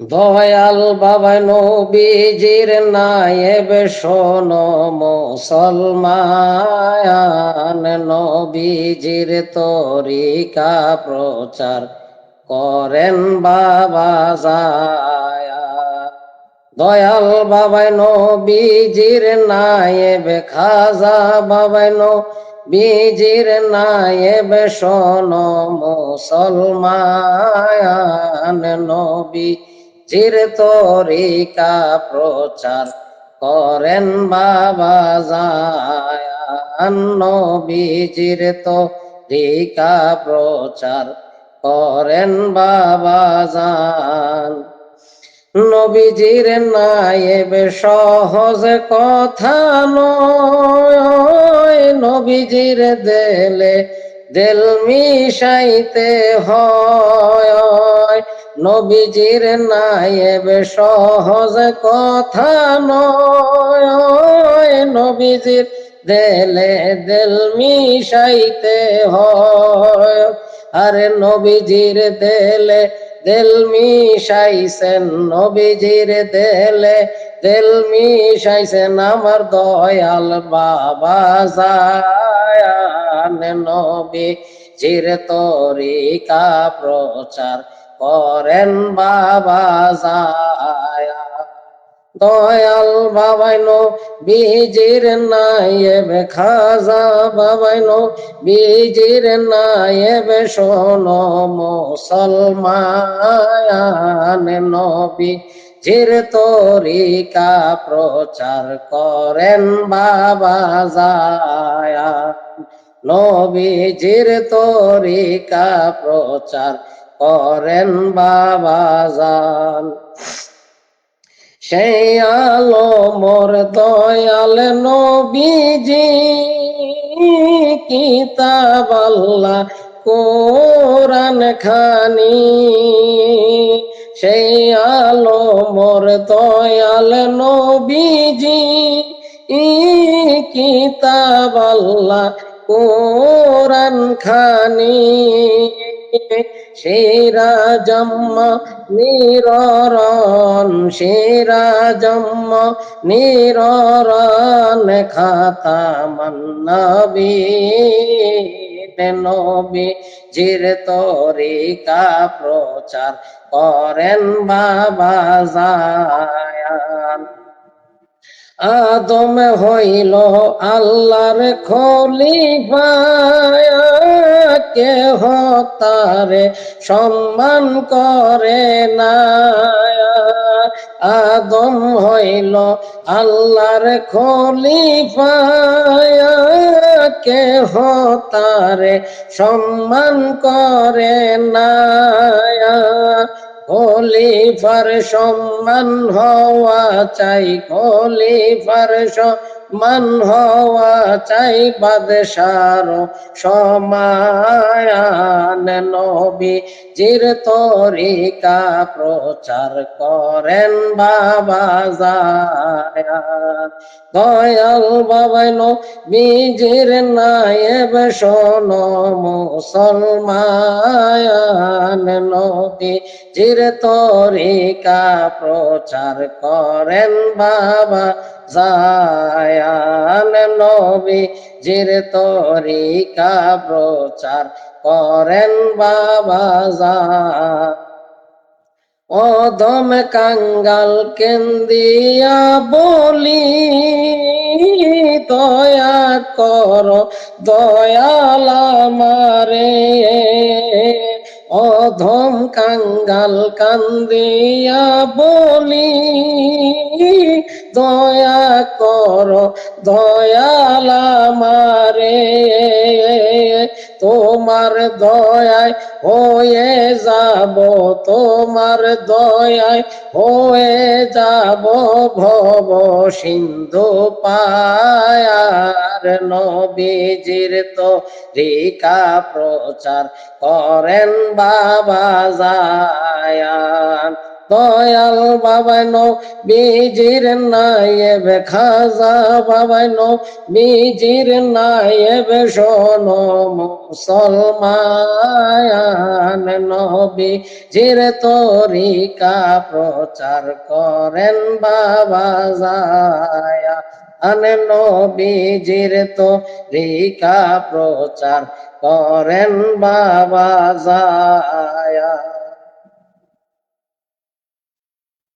দয়াল বাবা নবীজির নায়েব শোন মুসলমান, নবীজির তরিকা প্রচার করেন বাবা যায়া। দয়াল বাবাই নবীজির নায়েব খাজা বাবাই নবীজির নায়েব শোন মুসলমান, নবী জির তরিকা প্রচার করেন বাবা জায়ান নবীজির তরিকা প্রচার করেন বাবা জান। নবীজির নায়েব সহজ কথা নয় নবীজির দেলে দিল মিশাইতে হয়। নবীজির নায়েব সহজ কথা নয়। নবীজির দেলে দিল মিশাইতে হয়। আরে নবীজির দেলে দিল মিশাইছেন, নবীজির দেলে দিল মিশাইছেন, আমার দয়াল বাবা জায়ান নবী, জির তরিকা প্রচার করেন বাবা জায়া দয়াল বাবাই নো বীজির নায়েব খাজা বাবাই নো বীজির নায়েব শোনো মুসলমান নবী, জির তরিকা প্রচার করেন বাবা জায়া নবীজির তরিকা প্রচার করেন বাবা জান। সেই আলো মোর দয়াল নবীজি, কিতাব আল্লাহ কোরআন খানি। সেই আলো মোর দয়াল নবীজি কিতাব আল্লাহ কোরআন খানি, সেরা জম্মা নিররণ, সেরা জম্ম নিররণ খাতা মন্নবী নবী, জির তরিকা প্রচার করেন বাবা জায়ান। আদম হইল আল্লাহর খলিফা কেহ তারে সম্মান করে না আদম হইল আল্লাহর খলিফা কেহ তারে সম্মান করে না খলিফার সম্মান হওয়া চাই খলিফার সম্মান হওয়া চাই বাদশার সমায়ান নবী। জির তরিকা প্রচার করেন বাবা জায়া দয়াল বাবাই নবীজির নায়েব শোনো মুসলমান নবী। জির তরিকা প্রচার করেন বাবা জায়ান নবী জির তরিকা প্রচার করেন বাবা যা অদম কাঙ্গাল কেন্দিয়া বলি, দয়া কর দয়াল মারে অধম কাঙ্গাল কান্দিয়া বলি দয়া কর দয়াল মারে তোমার দয়ায় হয়ে যাব, তোমার দয়ায় হয়ে যাব ভব সিন্ধু পায়ার নবীজির তো রিকা প্রচার করেন বাবা জায়ান। দয়াল বাবাই নো, বীজির নায়েব খাজা বাবাই নো, বীজির নায়েব শোনো মুসলমান নবী, জির তরিকা প্রচার করেন বাবা যায়া আনে নবীজির তরিকা প্রচার করেন বাবা যায়া